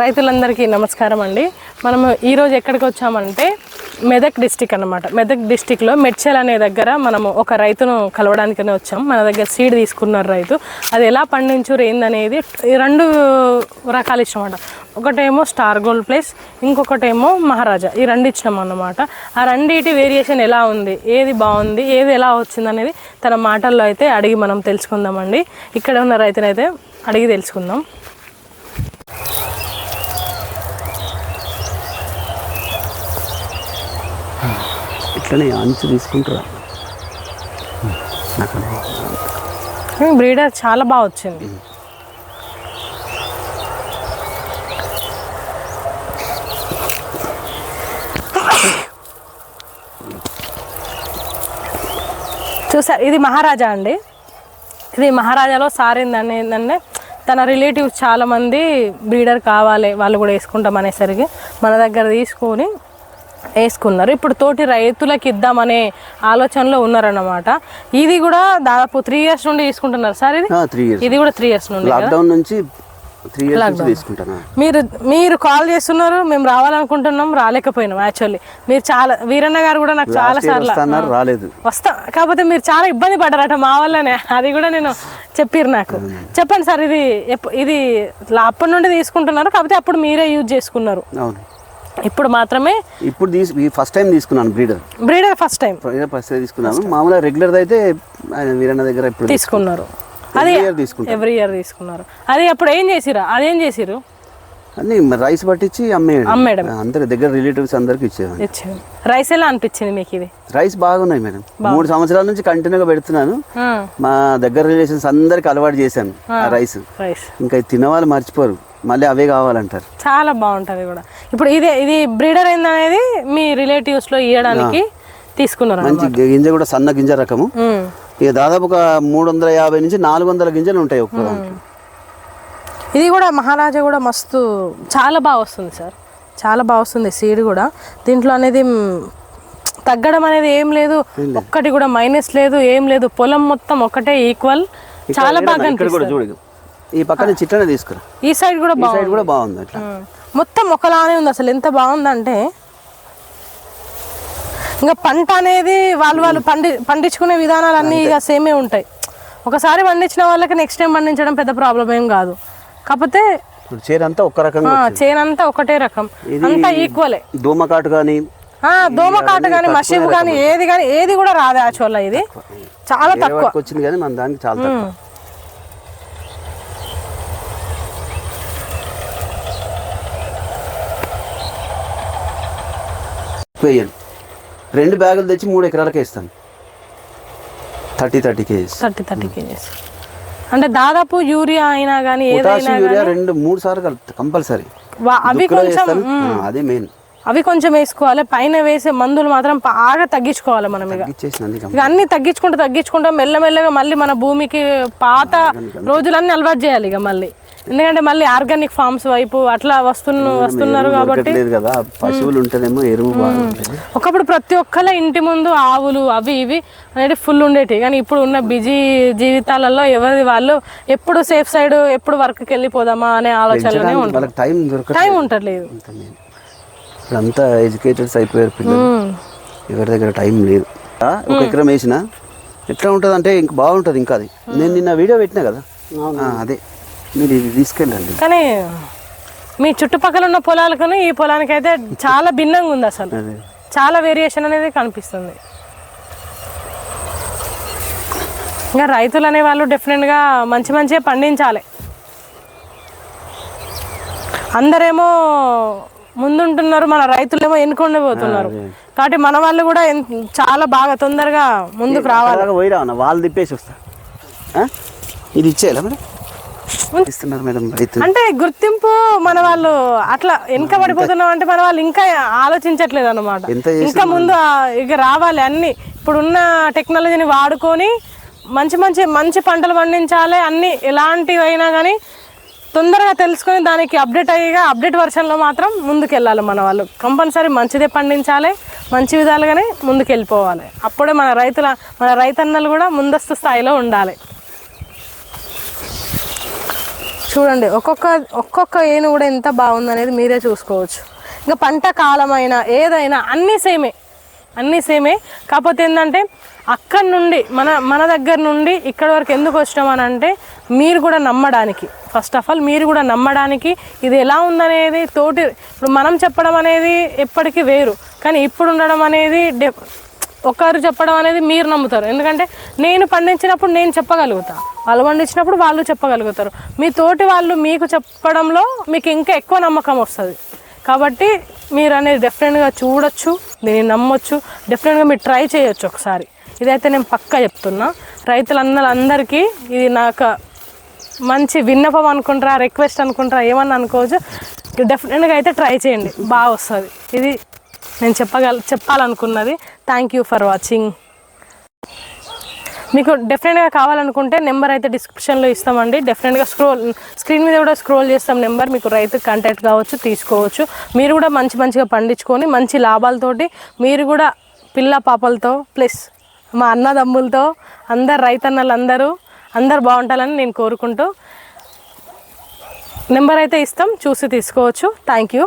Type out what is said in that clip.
రైతులందరికీ నమస్కారం అండి. మనము ఈరోజు ఎక్కడికి వచ్చామంటే మెదక్ డిస్టిక్ అన్నమాట. మెదక్ డిస్టిక్లో మెడ్చల్ అనే దగ్గర మనము ఒక రైతును కలవడానికనే వచ్చాం. మన దగ్గర సీడ్ తీసుకున్నారు రైతు. అది ఎలా పండించురు ఏందనేది ఈ రెండు రకాలు ఇష్టం ఒకటేమో స్టార్ గోల్డ్ ప్లేస్ ఇంకొకటేమో మహారాజా. ఈ రెండు ఇచ్చినాం అన్నమాట. ఆ రెండింటి వేరియేషన్ ఎలా ఉంది ఏది బాగుంది ఏది ఎలా వచ్చింది అనేది తన మాటల్లో అయితే అడిగి మనం తెలుసుకుందామండి. ఇక్కడ ఉన్న రైతునైతే అడిగి తెలుసుకుందాం. ఇట్లనే అంచు తీసుకుంటారా? నాకు బ్రీడర్ చాలా బాగా వచ్చింది. చూసారు ఇది మహారాజా అండి. ఇది మహారాజాలో సార్ ఏందని ఏంటంటే తన రిలేటివ్స్ చాలామంది బ్రీడర్ కావాలి వాళ్ళు కూడా వేసుకుంటాం అనేసరికి మన దగ్గర తీసుకొని వేసుకున్నారు. ఇప్పుడు తోటి రైతులకు ఇద్దామనే ఆలోచనలో ఉన్నారన్నమాట. ఇది కూడా దాదాపు త్రీ ఇయర్స్ నుండి తీసుకుంటున్నారు సార్ ఇది? ఇది కూడా త్రీ ఇయర్స్ నుండి లాక్డౌన్ నుంచి మీరు మీరు కాల్ చేస్తున్నారు మేము రావాలనుకుంటున్నాం రాలేకపోయినాం యాక్చువల్లీ మీరు చాలా వీరన్న గారు కూడా నాకు చాలా సార్లు రాలేదు. వస్తా కాకపోతే మీరు చాలా ఇబ్బంది పడ్డారట మా వల్లనే. అది కూడా నేను చెప్పిర్రు నాకు. చెప్పండి సార్ ఇది ఇది అప్పటి నుండి తీసుకుంటున్నారు కాకపోతే అప్పుడు మీరే యూజ్ చేసుకున్నారు. అవును. ఇప్పుడు మాత్రమే ఇప్పుడు తీసు ఫస్ట్ టైం తీసుకున్నాను breeder breeder first time first తీసుకున్నాను. మామూలుగా రెగ్యులర్ అయితే ఆయన వీరన్న దగ్గర ఇప్పుడు తీసుకున్నారు. అది తీసుకుంటాను ఎవ్రీ ఇయర్ తీసుకున్నారు. అది అప్పుడు ఏం చేసిరా అదేం చేసిరు అన్ని రైస్ పట్టించి అమ్మేయడం. అమ్మేయడం. అందరి దగ్గర రిలేటివ్స్ అందరికి ఇచ్చేవాడిని. ఇచ్చింది రైస్ ఎలా అనిపించింది మీకు ఇది? రైస్ బాగున్నాయి మేడం. మూడు సంవత్సరాల నుంచి కంటిన్యూగా పెడుతున్నాను. మా దగ్గర రిలేషన్స్ అందరికి అలవాటు చేశాను. ఆ. రైస్ రైస్ ఇంకా తినవాళ్ళు మర్చిపోరు. మళ్ళీ అవే కావాలంటారు. చాలా బాగుంటది కూడా. ఇప్పుడు ఇదే ఇది బ్రీడర్ ఏందనేది మీ రిలేటివ్స్లో ఇవ్వడానికి తీసుకున్నారు మంచి గింజ కూడా సన్న గింజ రకము. ఇక దాదాపు ఒక మూడు వందల యాభై నుంచి నాలుగు వందల గింజలు ఉంటాయి ఒక్క ఇది కూడా మహారాజా కూడా మస్తు చాలా బాగా వస్తుంది సార్. చాలా బాగా వస్తుంది సీడ్ కూడా. దీంట్లో అనేది తగ్గడం అనేది ఏం లేదు. ఒక్కటి కూడా మైనస్ లేదు ఏం లేదు. పొలం మొత్తం ఒకటే ఈక్వల్. చాలా బాగా ఇక్కడ ఈ పక్కన చిట్లనే తీసుకురా. ఈ సైడ్ కూడా ఈ బాగుంది. సైడ్ కూడా బాగుంది అట్లా. మొత్తం ఒకలానే ఉంది అసలు. ఎంత బాగుందంటే ఇంకా పంట అనేది వాళ్ళు వాళ్ళు పండి పండించుకునే విధానాలు అన్నీ ఇక సేమే ఉంటాయి. ఒకసారి పండించిన వాళ్ళకి నెక్స్ట్ టైం పండించడం పెద్ద ప్రాబ్లం ఏం కాదు. కాకపోతే ఒక్క రకంగా ఆ, చేనంతా ఒకటే రకం. అంతా ఈక్వలే దోమకాటు కానీ దోమకాటు కానీ మషిబ్ కానీ ఏది కానీ ఏది కూడా రాదు యాక్చువల్గా ఇది. చాలా తక్కువ. వచ్చింది కానీ మన దానికి చాలా వేయండి. రెండు బ్యాగులు తెచ్చి మూడు ఎకరాలకే ఇస్తాను. Thirty thirty kgs. Thirty thirty kgs. అంటే దాదాపు యూరియా అయినా కానీ పొటాషియం యూరియా రెండు మూడు సార్లు కలుపుతా కంపల్సరీ. అవి కొంచెం అదే మెయిన్. అవి కొంచెం వేసుకోవాలి. పైన వేసే మందులు మాత్రం బాగా తగ్గించుకోవాలి మనం ఇక. ఇక అన్ని తగ్గించుకుంటూ తగ్గించుకుంటా మెల్లమెల్లగా మళ్ళీ మన భూమికి పాత రోజులన్నీ అలవాటు చేయాలి ఇక మళ్ళీ. ఎందుకంటే మళ్ళీ ఆర్గానిక్ ఫార్మ్స్ వైపు అట్లా వస్తున్న వస్తున్నారు కాబట్టి లేదు కదా. పశువులు ఉంటేనేమో ఎరువు ఒకప్పుడు ప్రతి ఒక్కళ్ళ ఇంటి ముందు ఆవులు అవి ఇవి అనేది ఫుల్ ఉండేవి కానీ ఇప్పుడు ఉన్న బిజీ జీవితాలలో ఎవరి వాళ్ళు ఎప్పుడు సేఫ్ సైడ్ ఎప్పుడు వర్క్కి వెళ్ళిపోదామా అనే ఆలోచనలోనే ఉంటారు. వాళ్ళకి టైం టైం ఉంటలేదు ఇప్పుడు అంతా ఎడ్యుకేటెడ్స్ అయిపోయారు పిల్లలు. ఎవరి దగ్గర టైం లేదు. ఆ, ఒక ఎకరం వేసిన ఎట్లా ఉంటుంది అంటే ఇంక బాగుంటుంది ఇంకా అది. నేను నిన్న వీడియో పెట్టినా కదా? ఆ, అదే. మీరు ఇది తీసుకెళ్ళండి. కానీ మీ చుట్టుపక్కల ఉన్న పొలాలకును ఈ పొలానికి అయితే చాలా భిన్నంగా ఉంది అసలు. చాలా వేరియేషన్ అనేది కనిపిస్తుంది. ఇంకా రైతులు అనే వాళ్ళు డెఫినెట్గా మంచి మంచిగా పండించాలి. అందరేమో ముందుంటున్నారు మన రైతులేమో ఎన్నుకొని పోతున్నారు కాబట్టి మన వాళ్ళు కూడా చాలా బాగా తొందరగా ముందుకు రావాలి. పోయి రావన్నా వాళ్ళు తిప్పేసి వస్తా. ఆ? ఇది ఇచ్చేయాలా మేడం ఇస్తున్నారు మేడం రైతు. అంటే గుర్తింపు మన వాళ్ళు అట్లా వెనక పడిపోతున్నాం అంటే మన వాళ్ళు ఇంకా ఆలోచించట్లేదు అనమాట ఇంకా ముందు ఇక రావాలి అన్ని. ఇప్పుడున్న టెక్నాలజీని వాడుకొని మంచి మంచి మంచి పంటలు పండించాలి అన్ని ఎలాంటివి అయినా కానీ తొందరగా తెలుసుకొని దానికి అప్డేట్ అయ్యేగా అప్డేట్ వర్షన్లో మాత్రం ముందుకు వెళ్ళాలి మన వాళ్ళు. కంపల్సరీ మంచిదే పండించాలి మంచి విధాలుగానే ముందుకు వెళ్ళిపోవాలి అప్పుడే మన రైతుల మన రైతన్నలు కూడా ముందస్తు స్థాయిలో ఉండాలి. చూడండి ఒక్కొక్క ఒక్కొక్క ఏను కూడా ఎంత బాగుంది అనేది మీరే చూసుకోవచ్చు. ఇంకా పంట కాలమైనా ఏదైనా అన్నీ సేమే అన్నీ సేమే. కాకపోతే ఏంటంటే అక్కడి నుండి మన మన దగ్గర నుండి ఇక్కడ వరకు ఎందుకు వచ్చినాం అని అంటే మీరు కూడా నమ్మడానికి. ఫస్ట్ ఆఫ్ ఆల్ మీరు కూడా నమ్మడానికి ఇది ఎలా ఉందనేది తోటి ఇప్పుడు మనం చెప్పడం అనేది ఎప్పటికీ వేరు. కానీ ఇప్పుడు ఉండడం అనేది డె ఒకరు చెప్పడం అనేది మీరు నమ్ముతారు. ఎందుకంటే నేను పండించినప్పుడు నేను చెప్పగలుగుతా. వాళ్ళు పండించినప్పుడు వాళ్ళు చెప్పగలుగుతారు. మీ తోటి వాళ్ళు మీకు చెప్పడంలో మీకు ఇంకా ఎక్కువ నమ్మకం వస్తుంది. కాబట్టి మీరు అనేది డెఫినెట్గా చూడొచ్చు దీన్ని నమ్మొచ్చు డెఫినెట్గా మీరు ట్రై చేయొచ్చు ఒకసారి. ఇదైతే నేను పక్కా చెప్తున్నా. రైతులందరూ అందరికీ ఇది నాకు మంచి విన్నపం అనుకుంటారా రిక్వెస్ట్ అనుకుంటారా ఏమన్నా అనుకోవచ్చు డెఫినెట్గా అయితే ట్రై చేయండి. బాగా వస్తుంది. ఇది నేను చెప్పగల చెప్పాలనుకున్నది. థ్యాంక్ యూ ఫర్ వాచింగ్ మీకు డెఫినెట్గా కావాలనుకుంటే నెంబర్ అయితే డిస్క్రిప్షన్లో ఇస్తామండి. డెఫినెట్గా స్క్రోల్ స్క్రీన్ మీద కూడా స్క్రోల్ చేస్తాం నెంబర్. మీకు రైతు కాంటాక్ట్ కావచ్చు తీసుకోవచ్చు. మీరు కూడా మంచి మంచిగా పండించుకొని మంచి లాభాలతోటి మీరు కూడా పిల్ల పాపలతో ప్లస్ మా అన్నదమ్ములతో అందరు రైతన్నలు అందరూ అందరు బాగుంటారని నేను కోరుకుంటూ నెంబర్ అయితే ఇస్తాం. చూసి తీసుకోవచ్చు. Thank you